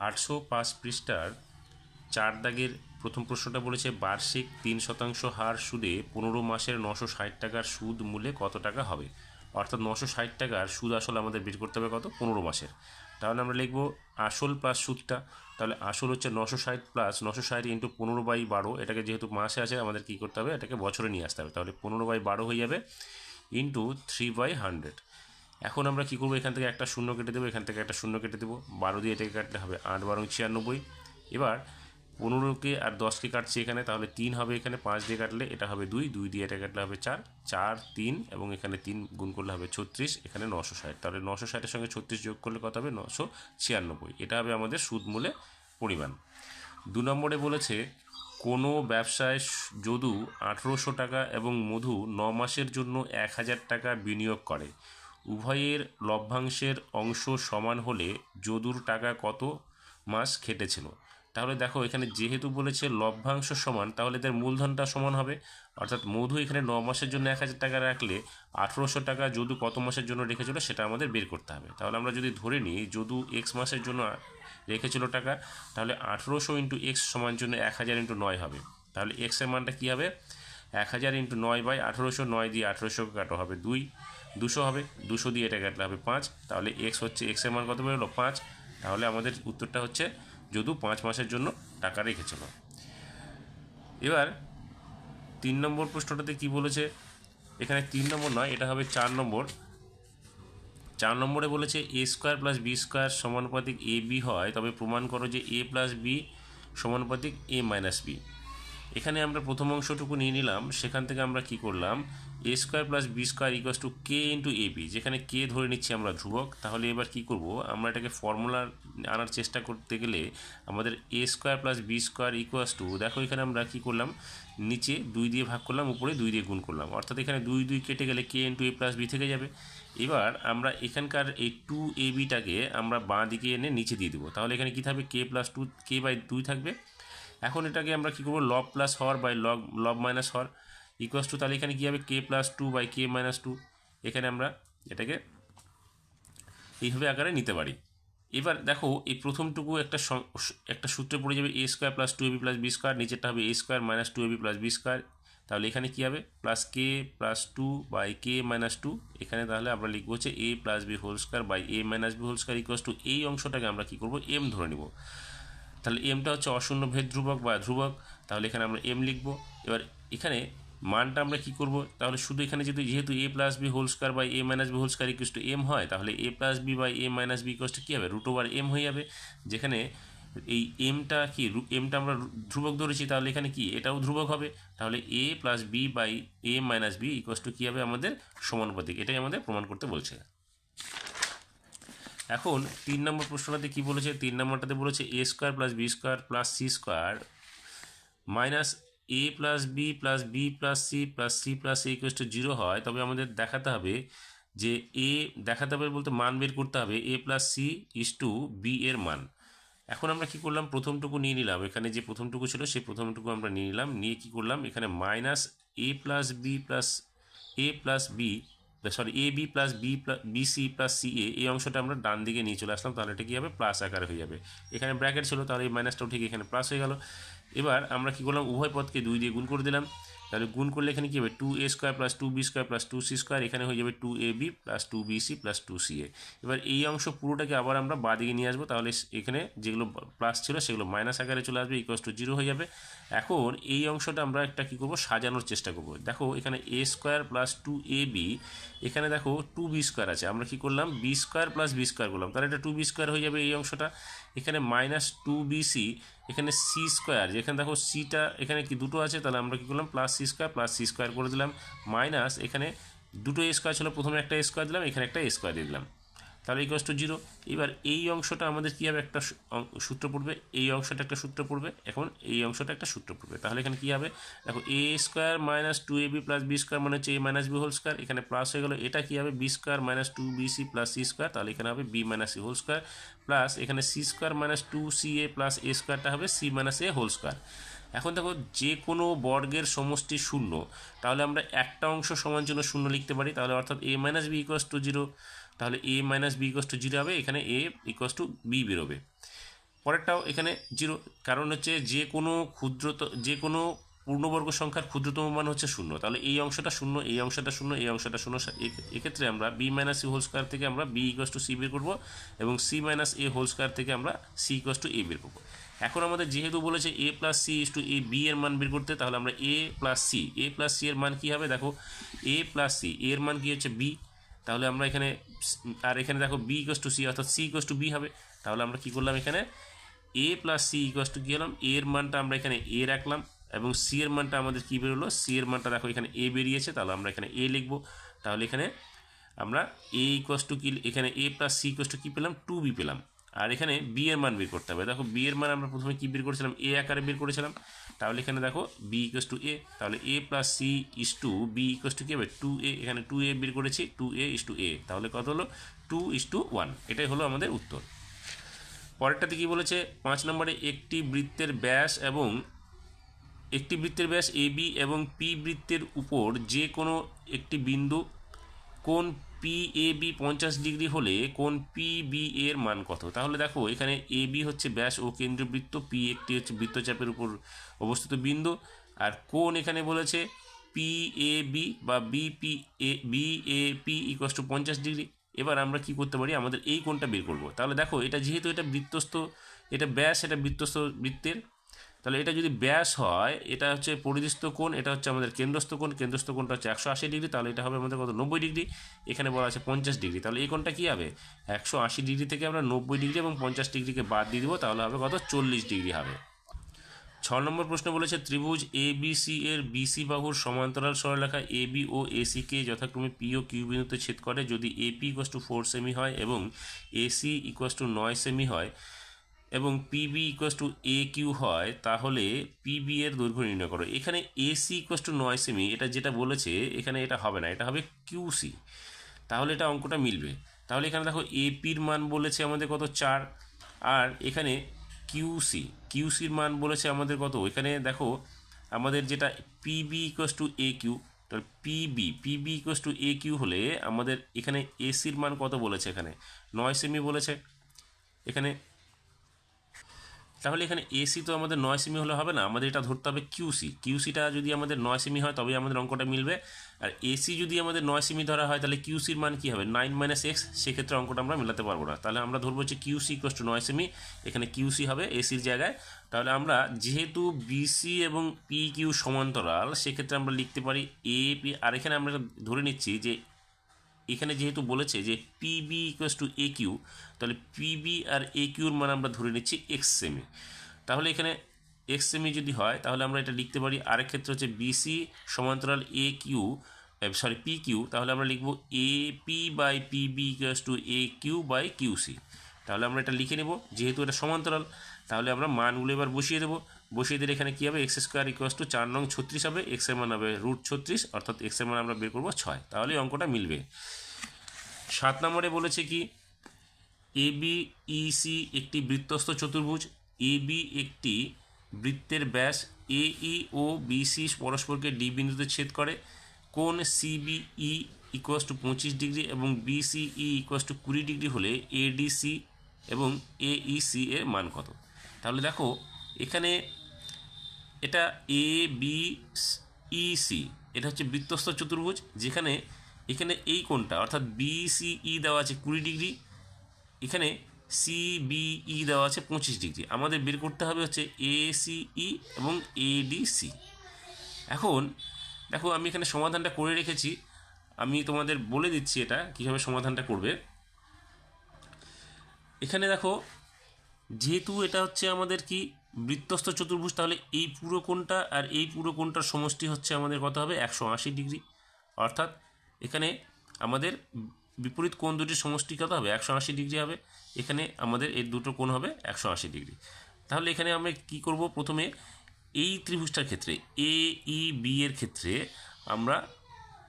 আটশো পাঁচ পৃষ্ঠার চার দাগের প্রথম প্রশ্নটা বলেছে, বার্ষিক তিন শতাংশ হার সুদে পনেরো মাসের নশো ষাট টাকার সুদ মূল্যে কত টাকা হবে? অর্থাৎ নশো ষাট টাকার সুদ আসলে আমাদের বের করতে হবে কত? পনেরো মাসের। তাহলে আমরা লিখব আসল প্লাস সুদটা। তাহলে আসল হচ্ছে নশো ষাট প্লাস নশো ষাট ইন্টু পনেরো বাই বারো। এটাকে যেহেতু মাসে আছে আমাদের কী করতে হবে? এটাকে বছরে নিয়ে আসতে হবে। তাহলে পনেরো বাই বারো হয়ে যাবে ইন্টু থ্রি বাই হান্ড্রেড এখন আমরা কী করব? এখান থেকে একটা শূন্য কেটে দেবো, এখান থেকে একটা শূন্য কেটে দেবো। বারো দিয়ে এটাকে কাটলে হবে আট, বারো ছিয়ানব্বই। এবার পনেরোকে আর দশকে কাটছি এখানে, তাহলে তিন হবে এখানে, পাঁচ দিয়ে কাটলে এটা হবে দুই দুই দিয়ে এটা কাটলে হবে চার চার, তিন, এবং এখানে তিন গুণ করলে হবে ছত্রিশ, এখানে নশো ষাট। তাহলে নশো ষাটের সঙ্গে ছত্রিশ যোগ করলে কত হবে? নশো ছিয়ানব্বই। এটা হবে আমাদের সুদ মূলে পরিমাণ। দু নম্বরে বলেছে, কোনো ব্যবসায় যদু আঠেরোশো টাকা এবং মধু ন মাসের জন্য এক হাজার টাকা বিনিয়োগ করে। উভয়ের লভ্যাংশের অংশ সমান হলে যদুর টাকা কত মাস খেটেছিল? তাহলে দেখো, এখানে যেহেতু বলেছে লভ্যাংশ সমান, তাহলে এদের মূলধনটা সমান হবে। অর্থাৎ মধু এখানে ন মাসের জন্য এক হাজার টাকা রাখলে আঠেরোশো টাকা যদু কত মাসের জন্য রেখেছিল সেটা আমাদের বের করতে হবে। তাহলে আমরা যদি ধরে নিই, যদু এক্স মাসের জন্য রেখেছিল টাকা, তাহলে আঠেরোশো ইন্টু এক্স সমান জন্য এক হাজার ইন্টু নয় হবে। তাহলে এক্সের মানটা কী হবে? এক হাজার ইন্টু নয় বাই আঠেরোশো নয় দিয়ে আঠেরোশো কাটো হবে দুই। দুশো হবে, দুশো দিয়ে এটা কাটলে হবে পাঁচ, তাহলে এক্স হচ্ছে এক্সের মান কত বেরোলো? পাঁচ। তাহলে আমাদের উত্তরটা হচ্ছে যদু পাঁচ মাসের জন্য টাকা রেখেছিল। এবার তিন নম্বর প্রশ্নটাতে কি বলেছে? এখানে তিন নম্বর নয়, এটা হবে চার নম্বর। চার নম্বরে বলেছে A square plus B square সমানুপাতিক এ বি হয়, তবে প্রমাণ করো যে এ প্লাস বি সমানুপাতিক এ মাইনাস বি এখানে আমরা প্রথম অংশটুকু নিয়ে নিলাম, সেখান থেকে আমরা কি করলাম? A square plus B square equals to K into A B যেখানে কে ধরে নিচ্ছি আমরা ধ্রুবক, তাহলে এবার কি করব? আমরা এটাকে ফর্মুলা আনার চেষ্টা করতে গেলে আমাদের A square plus B square equals to দেখো এখানে আমরা কি করলাম? নিচে দুই দিয়ে ভাগ করলাম, উপরে দুই দিয়ে গুণ করলাম। অর্থাৎ এখানে দুই দুই কেটে গেলে K into A plus B থেকে যাবে। এবার আমরা এখানকার এই টু এ বিটাকে আমরা বাঁ দিকে এনে নিচে দিয়ে দেবো। তাহলে এখানে কী থাকবে? K plus two K by দুই থাকবে। এখন এটাকে আমরা কী করব? লব প্লাস হর বাই লগ লব মাইনাস হর ইকুয়াস টু তাহলে এখানে কী হবে? K plus two by K minus two এখানে আমরা এটাকে এইভাবে আকারে নিতে পারি। এবার দেখো, এই প্রথমটুকু একটা একটা সূত্রে পড়ে যাবে A square plus two AB plus B square নিচেরটা হবে A square minus two AB plus B square তাহলে এখানে কী হবে? Plus K plus two by K minus two এখানে তাহলে আমরা লিখব হচ্ছে A plus B whole square by A minus B whole square equals to এই অংশটাকে আমরা কী করব? এম ধরে নিব। তাহলে এমটা হচ্ছে অশূন্য ভেদ ধ্রুবক বা ধ্রুবক। তাহলে এখানে আমরা এম লিখব। এবার এখানে মানটা আমরা কি করব? তাহলে শুধু এখানে যদি যেহেতু A plus B whole square by A minus B whole square equals to M হয়, তাহলে A plus B by A minus B equals to কী হবে? রুট ওভার এম হয়ে যাবে। যেখানে এই এমটা কি এমটা আমরা ধ্রুবক ধরেছি, তাহলে এখানে কি? এটাও ধ্রুবক হবে। তাহলে A plus B by A minus B equals to কী হবে? আমাদের সমানুপাতিক। এটাই আমাদের প্রমাণ করতে বলছে। এখন তিন নম্বর প্রশ্নটাতে কি বলেছে? তিন নম্বরটাতে বলেছে A square plus B square plus C square minus A plus B plus B plus C plus C plus A equals to zero হয়, তবে আমাদের দেখাতে হবে যে এ দেখাতে হবে বলতে মান বের করতে হবে। A plus C is two B এর মান। এখন আমরা কি করলাম? প্রথমটুকু নিয়ে নিলাম। এখানে যে প্রথমটুকু ছিল, সেই প্রথমটুকু আমরা নিয়ে নিলাম। নিয়ে কি করলাম? এখানে minus A plus B plus A plus B sorry A B plus B plus B C plus C A এই অংশটা আমরা ডান দিকে নিয়ে চলে আসলাম, তাহলে এটা কী হবে? প্লাস আকারে হয়ে যাবে। এখানে ব্র্যাকেট ছিল, তাহলে এই মাইনাসটাও ঠিক এখানে প্লাস হয়ে গেল। এবার আমরা কী করলাম? উভয় পদকে দুই দিয়ে গুণ করে দিলাম। তাহলে গুণ করলে এখানে কী হবে? Two A square plus two B square plus two C square এখানে হয়ে যাবে two A B plus two B C plus two C A এবার এই অংশ পুরোটাকে আবার আমরা বাদিকে নিয়ে আসব, তাহলে এখানে যেগুলো প্লাস ছিল সেগুলো মাইনাস আকারে চলে আসবে ইকোয়াস টু জিরো হয়ে যাবে। এখন এই অংশটা আমরা একটা কী করব? সাজানোর চেষ্টা করব। দেখো এখানে A square plus two A B এখানে দেখো টু বি স্কোয়ার আছে। আমরা কি করলাম? B square plus B square করলাম। তাহলে এটা টু বি স্কোয়ার হয়ে যাবে এই অংশটা। এখানে মাইনাস টু বিসি এখানে সি স্কোয়ার যেখানে দেখো সিটা এখানে কি দুটো আছে, তাহলে আমরা কী করলাম plus C square plus C square করে দিলাম। মাইনাস এখানে দুটো স্কোয়ার ছিল, প্রথমে একটা স্কোয়ার দিলাম, এখানে একটা স্কোয়ার দিয়ে দিলাম। তাহলে ইকোয়াস টু জিরো এবার এই অংশটা আমাদের কী হবে? একটা সূত্র পড়বে। এই অংশটা একটা সূত্র পড়বে। এখন এই অংশটা একটা সূত্র পড়বে। তাহলে এখানে কী হবে? দেখো A square minus two A B plus B square মানে হচ্ছে A minus B whole square এখানে প্লাস হয়ে গেলো। এটা কী হবে? B square minus two B C plus C square তাহলে এখানে হবে B minus C whole square plus এখানে C square minus two C A plus A স্কোয়ারটা হবে C minus A whole square এখন দেখো, যে কোনো বর্গের সমষ্টি শূন্য, তাহলে আমরা একটা অংশ সমান জন্য শূন্য লিখতে পারি। তাহলে অর্থাৎ A minus B equals to zero তাহলে A minus B equals to zero হবে, এখানে এ ইকোয়াস টু বি বেরোবে। পরেরটাও এখানে জিরো কারণ হচ্ছে যে কোনো ক্ষুদ্রত, যে কোনো পূর্ণবর্গ সংখ্যার ক্ষুদ্রতম মান হচ্ছে শূন্য। তাহলে এই অংশটা শূন্য, এই অংশটা শূন্য, এই অংশটা শূন্য এক্ষেত্রে আমরা B minus C whole square থেকে আমরা বি ইকোয়াস টু সি বের করব এবং C minus A whole square থেকে আমরা সি ইকোয়াস টু এ বের করব। এখন আমাদের যেহেতু বলেছে A plus C is two A B এর মান বের করতে, তাহলে আমরা A plus C A plus C এর মান কী হবে? দেখো এ প্লাস সি এর মান কী হচ্ছে বি তাহলে আমরা এখানে আর এখানে দেখো বি ইকোয়াস টু সি অর্থাৎ সি ইকোয়াস টু বি হবে। তাহলে আমরা কী করলাম এখানে? A plus C equals to কী হলাম। এর মানটা আমরা এখানে এ রাখলাম এবং সি এর মানটা আমাদের কী বেরোলো? সি এর মানটা দেখো এখানে এ বেরিয়েছে, তাহলে আমরা এখানে এ লিখব। তাহলে এখানে আমরা এ ইকোয়াস টু কি, এখানে A plus C equals to কী পেলাম? টু বি পেলাম। আর এখানে বি এর মান বের করতে হবে। দেখো বি এর মান আমরা প্রথমে কী বের করেছিলাম? এ আকারে বের করেছিলাম। তাহলে এখানে দেখো বি ইকোয়াস টু এ তাহলে A plus C is two B equals to কী হবে? টু এ এখানে টু এ বের করেছি। টু এ ইস টু এ তাহলে কত হলো? টু ইস টু ওয়ান এটাই হলো আমাদের উত্তর। পরেরটাতে কি বলেছে? পাঁচ নম্বরে একটি বৃত্তের ব্যাস এবং একটি বৃত্তের ব্যাস এ বি এবং পি বৃত্তের উপর যে কোনো একটি বিন্দু কোন পি এ বি পঞ্চাশ ডিগ্রি হলে কোন পি বি এর মান কত? তাহলে দেখো, এখানে এ বি হচ্ছে ব্যাস, ও কেন্দ্রীয় বৃত্ত পি একটি হচ্ছে বৃত্তচাপের উপর অবস্থিত বিন্দু, আর কোন এখানে বলেছে পি এ বি বা B P A B A P equals to পঞ্চাশ ডিগ্রি। এবার আমরা কি করতে পারি? আমাদের এই কোণটা বের করব। তাহলে দেখো, এটা যেহেতু এটা বৃত্তস্থ, এটা ব্যাস, এটা বৃত্তস্থ বৃত্তের তাহলে এটা যদি ব্যাস হয়, এটা হচ্ছে পরিদৃষ্ট কোণ, এটা হচ্ছে আমাদের কেন্দ্রস্থ কোণ, কেন্দ্রস্থ কোণটা হচ্ছে একশো আশি ডিগ্রি, তাহলে এটা হবে আমাদের কত? নব্বই ডিগ্রি। এখানে বলা আছে পঞ্চাশ ডিগ্রি। তাহলে এই কোণটা কী হবে? একশো আশি ডিগ্রি থেকে আমরা নব্বই ডিগ্রি এবং পঞ্চাশ ডিগ্রিকে বাদ দিয়ে দেবো, তাহলে হবে কত? চল্লিশ ডিগ্রি হবে। ছ নম্বর প্রশ্ন বলেছে, ত্রিভুজ এ বি সি এর বিসি বাহুর সমান্তরাল সরলরেখা এ বি ও এসি কে যথাক্রমে পি ও কিউ বিন্দুতে ছেদ করে। যদি AP equals to four cm হয় এবং এসি ইকোয়াস টু নয় সেমি হয় এবং PB equals to A Q হয়, তাহলে পিবি এর দৈর্ঘ্য নির্ণয় করো। এখানে এসি ইকোয়াস টু নয় সেমি এটা যেটা বলেছে, এখানে এটা হবে না, এটা হবে কিউসি তাহলে এটা অঙ্কটা মিলবে। তাহলে এখানে দেখো এপির মান বলেছে আমাদের কত? চার। আর এখানে কিউসি কিউসির মান বলেছে আমাদের কত? এখানে দেখো আমাদের যেটা PB equals to A Q তাহলে PB PB equals to A Q হলে আমাদের এখানে এসির মান কত বলেছে এখানে? নয় সেমি বলেছে। এখানে তাহলে এখানে এসি তো আমাদের নয় সেমি হলে হবে না, আমাদের এটা ধরতে হবে কিউসি কিউসিটা যদি আমাদের নয় সেমি হয়, তবেই আমাদের অঙ্কটা মিলবে। আর এসি যদি আমাদের নয় সেমি ধরা হয়, তাহলে কিউসির মান কী হবে? নাইন মাইনাস এক্স সেক্ষেত্রে অঙ্কটা আমরা মেলাতে পারব না। তাহলে আমরা ধরবো যে কিউসি ইকোয়াস টু নয় সেমি এখানে কিউসি হবে এসির জায়গায়। তাহলে আমরা যেহেতু বিসি এবং পি কিউ সমান্তরাল, সেক্ষেত্রে আমরা লিখতে পারি এ পি আর এখানে আমরা ধরে নিচ্ছি যে, এখানে যেহেতু বলেছে যে PB equals to A Q তাহলে পিবি আর এ কিউর মান আমরা ধরে নিচ্ছি এক্স সেমি তাহলে এখানে এক্স সেমি যদি হয়, তাহলে আমরা এটা লিখতে পারি আরেক ক্ষেত্রে হচ্ছে বিসি সমান্তরাল A Q sorry P Q তাহলে আমরা লিখব A P by PB equals to A Q by QC তাহলে আমরা এটা লিখে নেব, যেহেতু এটা সমান্তরাল, তাহলে আমরা মানগুলো এবার বসিয়ে দেবো। বসিয়ে দিলে এখানে কী হবে? এক্স স্কোয়ার ইকুয়াস টু চার নং ছত্রিশ হবে। এক্সের মান হবে রুট ছত্রিশ, অর্থাৎ এক্সের মান আমরা বের করব ছয়। তাহলে অঙ্কটা মিলবে। সাত নম্বরে বলেছে কি? এ বি ইসি একটি বৃত্তস্থ চতুর্ভুজ এ বি একটি বৃত্তের ব্যাস এ ই ও বিসি পরস্পরকে ডি বিন্দুতে ছেদ করে। কোন সিবিই ইকুয়াস টু পঁচিশ ডিগ্রি এবং বিসিই ইকুয়াস টু কুড়ি ডিগ্রি হলে এডিসি এবং এইসি এর মান কত? তাহলে দেখো, এখানে এটা এ বি ইসি এটা হচ্ছে বৃত্তস্থ চতুর্ভুজ, যেখানে, এখানে এই কোণটা, অর্থাৎ বিসিই দেওয়া আছে কুড়ি ডিগ্রি এখানে সিবিই দেওয়া আছে পঁচিশ ডিগ্রি। আমাদের বের করতে হবে হচ্ছে এসিই এবং এডিসি এখন, দেখো আমি এখানে সমাধানটা করে রেখেছি। আমি তোমাদের বলে দিচ্ছি এটা, কীভাবে সমাধানটা করবে। এখানে দেখো, যেহেতু এটা হচ্ছে আমাদের কি, বৃত্তস্থ চতুর্ভুজ, তাহলে এই পুরো কোণটা আর এই পুরো কোণটার সমষ্টি হচ্ছে আমাদের কত হবে? একশো আশি ডিগ্রি। অর্থাৎ এখানে আমাদের বিপরীত কোণ দুটির সমষ্টি কত হবে? একশো আশি ডিগ্রি হবে। এখানে আমাদের এই দুটো কোণ হবে একশো আশি ডিগ্রি। তাহলে এখানে আমরা কি করব? প্রথমে এই ত্রিভুজটার ক্ষেত্রে এ ই বি এর ক্ষেত্রে আমরা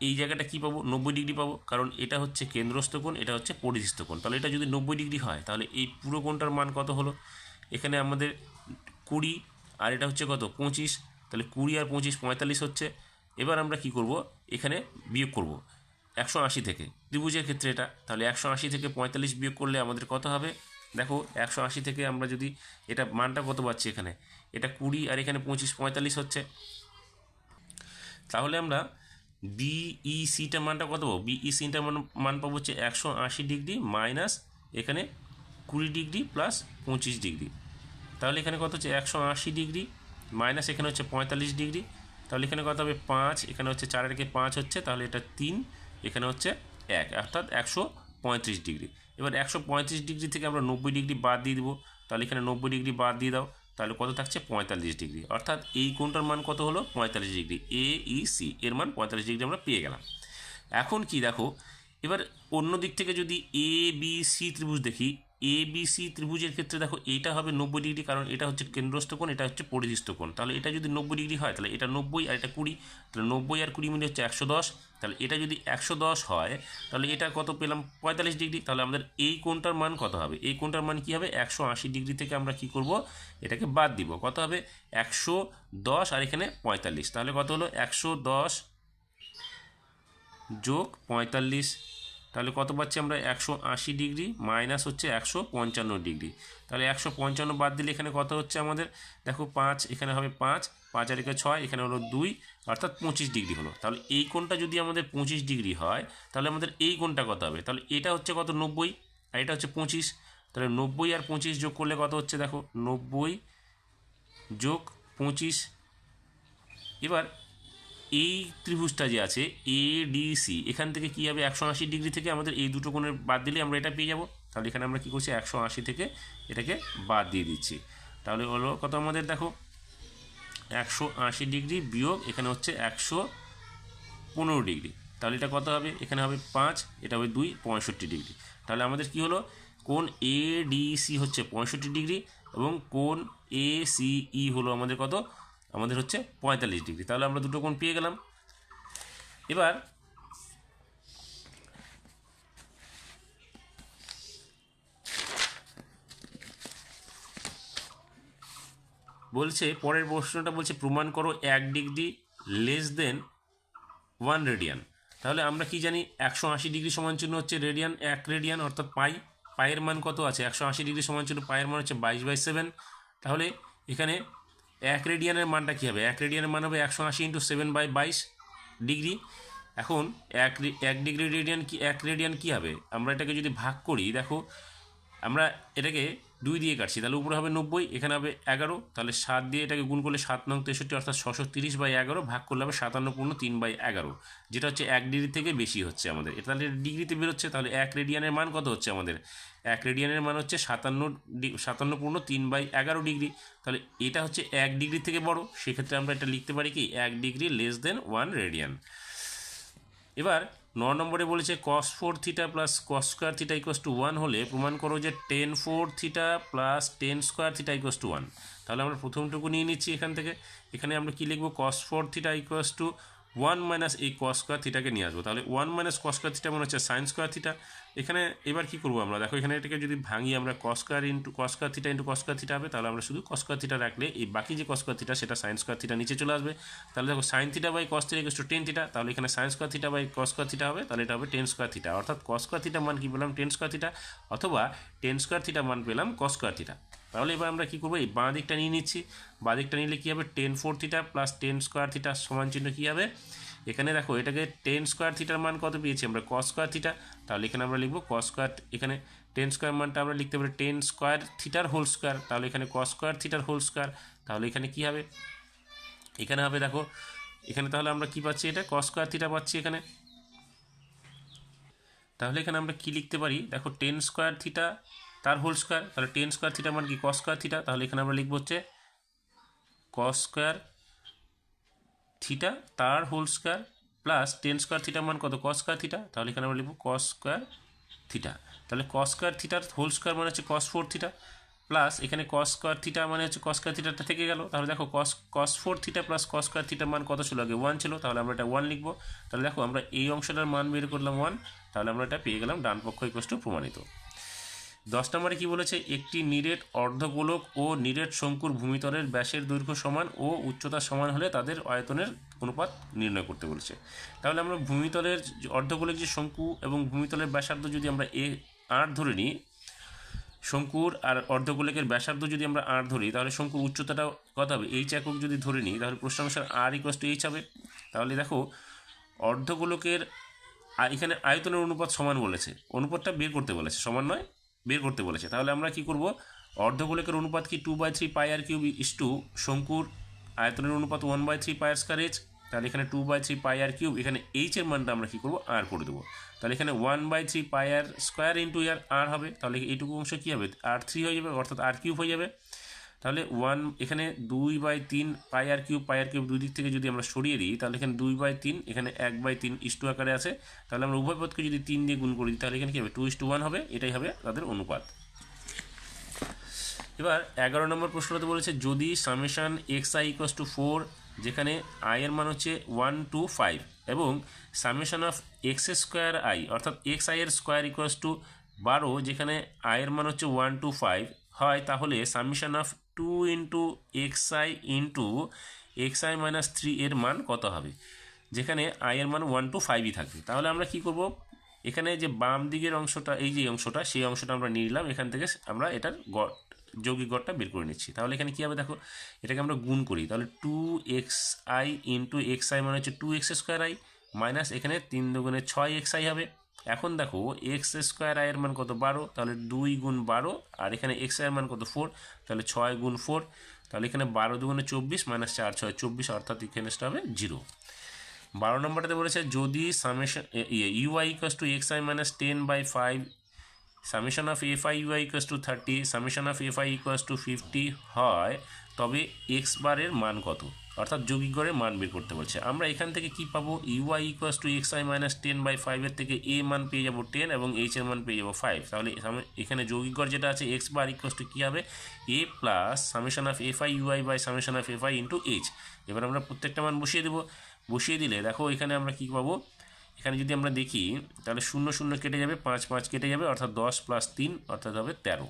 এই জায়গাটা কি পাবো? নব্বই ডিগ্রি পাবো। কারণ এটা হচ্ছে কেন্দ্রস্থ কোণ, এটা হচ্ছে পরিধিস্থ কোণ। তাহলে এটা যদি নব্বই ডিগ্রি হয়, তাহলে এই পুরো কোণটার মান কত হলো? এখানে আমাদের কুড়ি, আর এটা হচ্ছে কত? পঁচিশ। তাহলে কুড়ি আর পঁচিশ পঁয়তাল্লিশ হচ্ছে। এবার আমরা কি করব? এখানে বিয়োগ করব। একশো আশি থেকে। ত্রিভুজের ক্ষেত্রে এটা। তাহলে একশো আশি থেকে পঁয়তাল্লিশ বিয়োগ করলে আমাদের কত হবে? দেখো, একশো আশি থেকে আমরা যদি এটা মানটা কত পাচ্ছি এখানে? এটা কুড়ি আর এখানে পঁচিশ, পঁয়তাল্লিশ হচ্ছে। তাহলে আমরা বিইসিটা মানটা কত পাবো? বিইসিটা মান মান পাবো হচ্ছে একশো আশি ডিগ্রি মাইনাস এখানে কুড়ি ডিগ্রি প্লাস পঁচিশ ডিগ্রি। তাহলে এখানে কত হচ্ছে? একশো আশি ডিগ্রি মাইনাস এখানে হচ্ছে পঁয়তাল্লিশ ডিগ্রি। তাহলে এখানে কত হবে? পাঁচ। এখানে হচ্ছে চারের থেকে পাঁচ হচ্ছে। তাহলে এটা তিন। এখানে হচ্ছে এক, অর্থাৎ একশো পঁয়ত্রিশ ডিগ্রি। এবার একশো পঁয়ত্রিশ ডিগ্রি থেকে আমরা নব্বই ডিগ্রি বাদ দিয়ে দেবো। তাহলে এখানে নব্বই ডিগ্রি বাদ দিয়ে দাও, তাহলে কত থাকছে? পঁয়তাল্লিশ ডিগ্রি। অর্থাৎ এই কোনটার মান কত হলো? পঁয়তাল্লিশ ডিগ্রি। এ ই সি এর মান পঁয়তাল্লিশ ডিগ্রি আমরা পেয়ে গেলাম। এখন কি দেখো, এবার অন্য দিক থেকে যদি এ বি সি ত্রিভুজ দেখি এ বি সি ত্রিভুজের ক্ষেত্রে দেখো এটা হবে নব্বই ডিগ্রি, কারণ এটা হচ্ছে কেন্দ্রস্থ কোণ, এটা হচ্ছে পরিধিস্থ কোণ। তাহলে এটা যদি নব্বই ডিগ্রি হয়, তাহলে এটা নব্বই আর এটা কুড়ি, তাহলে নব্বই আর কুড়ি মিলে হচ্ছে একশো দশ। তাহলে এটা যদি একশো দশ হয়, তাহলে এটা কত পেলাম? পঁয়তাল্লিশ ডিগ্রি। তাহলে আমাদের এই কোণটার মান কত হবে? এই কোণটার মান কী হবে? একশো আশি ডিগ্রি থেকে আমরা কি করব? এটাকে বাদ দিব। কত হবে? একশো দশ আর এখানে পঁয়তাল্লিশ। তাহলে কত হলো? একশো দশ যোগ পঁয়তাল্লিশ তাহলে কত পাচ্ছি আমরা? একশো আশি ডিগ্রি মাইনাস হচ্ছে একশো পঞ্চান্ন ডিগ্রি। তাহলে একশো পঞ্চান্ন বাদ দিলে এখানে কত হচ্ছে আমাদের? দেখো পাঁচ, এখানে হবে পাঁচ পাঁচ আর ছয়, এখানে হলো দুই, অর্থাৎ পঁচিশ ডিগ্রি হলো। তাহলে এই কোণটা যদি আমাদের পঁচিশ ডিগ্রি হয়, তাহলে আমাদের এই কোণটা কত হবে? তাহলে এটা হচ্ছে কত? নব্বই, আর এটা হচ্ছে পঁচিশ। তাহলে নব্বই আর পঁচিশ যোগ করলে কত হচ্ছে? দেখো, নব্বই যোগ পঁচিশ। এবার এই ত্রিভুজটা যে আছে এ ডি সি এখান থেকে কী হবে? একশো আশি ডিগ্রি থেকে আমাদের এই দুটো কোণের বাদ দিলে আমরা এটা পেয়ে যাব। তাহলে এখানে আমরা কী করছি? একশো আশি থেকে এটাকে বাদ দিয়ে দিচ্ছি। তাহলে হলো কত আমাদের? দেখো, একশো আশি ডিগ্রি বিয়োগ এখানে হচ্ছে একশো পনেরো ডিগ্রি। তাহলে এটা কত হবে? এখানে হবে পাঁচ, এটা হবে দুই, পঁয়ষট্টি ডিগ্রি। তাহলে আমাদের কি হলো? কোন এ ডি সি হচ্ছে পঁয়ষট্টি ডিগ্রি এবং কোন এ সি ই হলো আমাদের কত? আমাদের হচ্ছে পঁয়তাল্লিশ ডিগ্রি। তাহলে আমরা দুটো কোণ পেয়ে গেলাম। এবার বলছে, পরের প্রশ্নটা বলছে, প্রমাণ করো এক degree less than one radian তাহলে আমরা কি জানি, একশো আশি ডিগ্রি সমান চিহ্ন হচ্ছে রেডিয়ান এক রেডিয়ান অর্থাৎ পাই। পায়ের মান কত আছে? একশো আশি ডিগ্রি সমান চিহ্ন পায়ের মান হচ্ছে বাইশ বাই সেভেন। তাহলে এখানে এক রেডিয়ানের মানটা কী হবে? এক রেডিয়ানের মান হবে একশো আশি ইন্টু সেভেন বাই বাইশ ডিগ্রি। এখন এক এক ডিগ্রি রেডিয়ান কি এক রেডিয়ান কী হবে? আমরা এটাকে যদি ভাগ করি, দেখো, আমরা এটাকে দুই দিয়ে কাটছি, তাহলে উপরে হবে নব্বই, এখানে হবে এগারো, তাহলে সাত দিয়ে এটাকে গুণ করলে সাত নং তেষট্টি, অর্থাৎ ছশো তিরিশ বাই এগারো, ভাগ করলে হবে সাতান্ন পূর্ণ তিন বাই এগারো, যেটা হচ্ছে এক ডিগ্রি থেকে বেশি হচ্ছে আমাদের। এটা তাহলে ডিগ্রিতে বেরোচ্ছে, তাহলে এক রেডিয়ানের মান কত হচ্ছে আমাদের? এক রেডিয়ানের মান হচ্ছে সাতান্ন সাতান্ন পূর্ণ তিন বাই এগারো ডিগ্রি, তাহলে এটা হচ্ছে এক ডিগ্রি থেকে বড়, সেক্ষেত্রে আমরা এটা লিখতে পারি কি, এক degree less than one radian. এবার ন নম্বরে বলেছে cos four theta plus cos square theta equals to one হলে প্রমাণ করো যে tan four theta plus tan square theta equals to one তাহলে আমরা প্রথমটুকু নিয়ে নিচ্ছি এখান থেকে। এখানে আমরা কী লিখব? Cos four theta equals to one minus এই কস স্কোয়ার থিটাকে নিয়ে আসব তাহলে one minus cos square theta মানে হচ্ছে সাইন স্কোয়ার থিটা এখানে এবার কী করব আমরা দেখো এখানে এটাকে যদি ভাঙি আমরা cos square into cos square theta into cos square theta হবে তাহলে আমরা শুধু কস স্কোয়ার থিটা রাখলে এই বাকি যে কস স্কোয়ার থিটা সেটা সাইন স্কোয়ার থিটা নিচে চলে আসবে তাহলে দেখো sine theta by cos theta equal to tan theta তাহলে এখানে sine square theta by cos square theta হবে তাহলে এটা হবে টেন স্কোয়ার থিটা অর্থাৎ কস স্কোয়ার থিটা মান কী পেলাম টেন স্কোয়ার থিটা অথবা টেন স্কোয়ার থিটা মান পেলাম কস স্কোয়ার থিটা তাহলে এবার আমরা কী করব? এই বাঁ দিকটা নিয়ে নিচ্ছি। বাঁ দিকটা নিলে কী হবে? Tan four theta plus tan square theta সমান চিহ্ন কী হবে? এখানে দেখো, এটাকে টেন স্কোয়ার থিটার মান কত পেয়েছি? আমরা কস স্কোয়ার থিটা তাহলে এখানে আমরা লিখব কস স্কোয়ার এখানে টেন স্কোয়ার মানটা আমরা লিখতে পারি টেন স্কোয়ার থিটার হোল স্কোয়ার তাহলে এখানে কস স্কোয়ার থিটার হোল স্কোয়ার তাহলে এখানে কী হবে? এখানে হবে দেখো, এখানে তাহলে আমরা কি পাচ্ছি এটা? কস স্কোয়ার থিটা পাচ্ছি এখানে। তাহলে এখানে আমরা কি লিখতে পারি? দেখো টেন স্কোয়ার থিটা তার হোল স্কোয়ার তাহলে টেন স্কোয়ার থিটা মানে কি? কস স্কোয়ার থিটা তাহলে এখানে আমরা লিখব হচ্ছে কস স্কোয়ার থিটা তার whole square plus tan square theta মান কত? কস স্কোয়ার থিটা তাহলে এখানে আমরা লিখব কস স্কোয়ার থিটা তাহলে কস স্কোয়ার থিটার হোল স্কোয়ার মানে হচ্ছে কস ফোর থিটা প্লাস এখানে কস স্কোয়ার থিটা মানে হচ্ছে কস স্কোয়ার থিটাটা থেকে গেল। তাহলে দেখো cos cos four theta plus cos square থিটার মান কত ছিল আগে? ওয়ান ছিল। তাহলে আমরা এটা ওয়ান লিখব। তাহলে দেখো আমরা এই অংশটার মান বের করলাম ওয়ান তাহলে আমরা এটা পেয়ে গেলাম ডান পক্ষ প্রমাণিত। দশ নম্বরে কি বলেছে? একটি নিরেট অর্ধগোলক ও নিরেট শঙ্কুর ভূমিতলের ব্যাসের দৈর্ঘ্য সমান ও উচ্চতা সমান হলে তাদের আয়তনের অনুপাত নির্ণয় করতে বলেছে। তাহলে আমরা ভূমিতলের অর্ধগোলক যে শঙ্কু এবং ভূমিতলের ব্যাসার্ধ যদি আমরা এ আর ধরে নিই, শঙ্কুর আর অর্ধগোলকের ব্যাসার্ধ যদি আমরা আর ধরি, তাহলে শঙ্কুর উচ্চতাটা কত হবে? এইচ একক যদি ধরে নিই, তাহলে প্রশ্ন অনুসার আর ইকোয়াস টু এইচ হবে। তাহলে দেখো, অর্ধগোলকের এখানে আয়তনের অনুপাত সমান বলেছে। অনুপাতটা বের করতে বলেছে। সমান নয় বের করতে বলেছে। তাহলে আমরা কি করব? অর্ধগোলকের অনুপাত কি two by three pi R cube is two শঙ্কুর আয়তনের অনুপাত one by three pi R square H তাহলে এখানে two by three pi R cube এখানে এইচ এর মানটা আমরা কী করব? আর করে দেবো। তাহলে এখানে one by three pi R square into R R হবে। তাহলে এইটুকু অংশ কী হবে? আর থ্রি হয়ে যাবে, অর্থাৎ আর কিউব হয়ে যাবে। তাহলে ওয়ান এখানে দুই বাই তিন, পাই আর কিউব, পাই আর কিউব দুই দিক থেকে যদি আমরা সরিয়ে দিই, তাহলে এখানে দুই বাই তিন, এখানে এক বাই তিন ইস্টু আকারে আছে। তাহলে আমরা উভয় পদকে যদি তিন দিয়ে গুণ করি, তাহলে এখানে কী হবে? টু ইস টু ওয়ান হবে, এটাই হবে তাদের অনুপাত। এবার এগারো নম্বর প্রশ্নতে বলেছে, যদি summation X I equals to four যেখানে আই এর মান হচ্ছে ওয়ান টু ফাইভ এবং summation of X square I অর্থাৎ এক্স আই এর স্কোয়ার ইকোয়াস টু বারো, যেখানে আই এর মান হচ্ছে ওয়ান টু ফাইভ হয়, তাহলে summation of two into X I into X I minus three এর মান কত হবে? যেখানে আই এর মান ওয়ান টু ফাইভই থাকবে। তাহলে আমরা কি করব? এখানে যে বাম দিকের অংশটা, এই যে অংশটা, সেই অংশটা আমরা নিয়ে নিলাম। এখান থেকে আমরা এটার গড়, যৌগিক গড়টা বের করে নিচ্ছি। তাহলে এখানে কী হবে দেখো? এটাকে আমরা গুণ করি। তাহলে two x i into x i মানে হচ্ছে two x square i minus এখানে তিন দুগুণে ছয় এক্স আই হবে। এখন দেখো এক্স স্কোয়ার আয়ের মান কত বারো? তাহলে দুই গুণ বারো, আর এখানে এক্স আয়ের মান কত ফোর তাহলে ছয় গুণ ফোর তাহলে এখানে বারো দুগুণে চব্বিশ মাইনাস চার, ছয়, চব্বিশ, অর্থাৎ এখানে হবে জিরো বারো নম্বরটাতে বলেছে, যদি সামেশন ইয়ে u i equals to x i minus ten by five summation of f i u i equals to thirty summation of f i equals to fifty হয়, তবে এক্স বারের মান কত? অর্থাৎ গড়ের মান বের করতে বলছে। আমরা এখান থেকে কি পাবো? U i equals to x i minus ten by ফাইভের থেকে এ মান পেয়ে যাব টেন এবং এইচ এর মান পেয়ে যাব ফাইভ তাহলে এখানে যৌগিক গড় যেটা আছে এক্স বার ইকুয়াস টু কী হবে? A plus summation of f i u i by summation of f i into h এবার আমরা প্রত্যেকটা মান বসিয়ে দেবো। বসিয়ে দিলে দেখো এখানে আমরা কী পাবো? এখানে যদি আমরা দেখি, তাহলে শূন্য শূন্য কেটে যাবে, পাঁচ পাঁচ কেটে যাবে, অর্থাৎ দশ প্লাস তিন, অর্থাৎ হবে তেরো।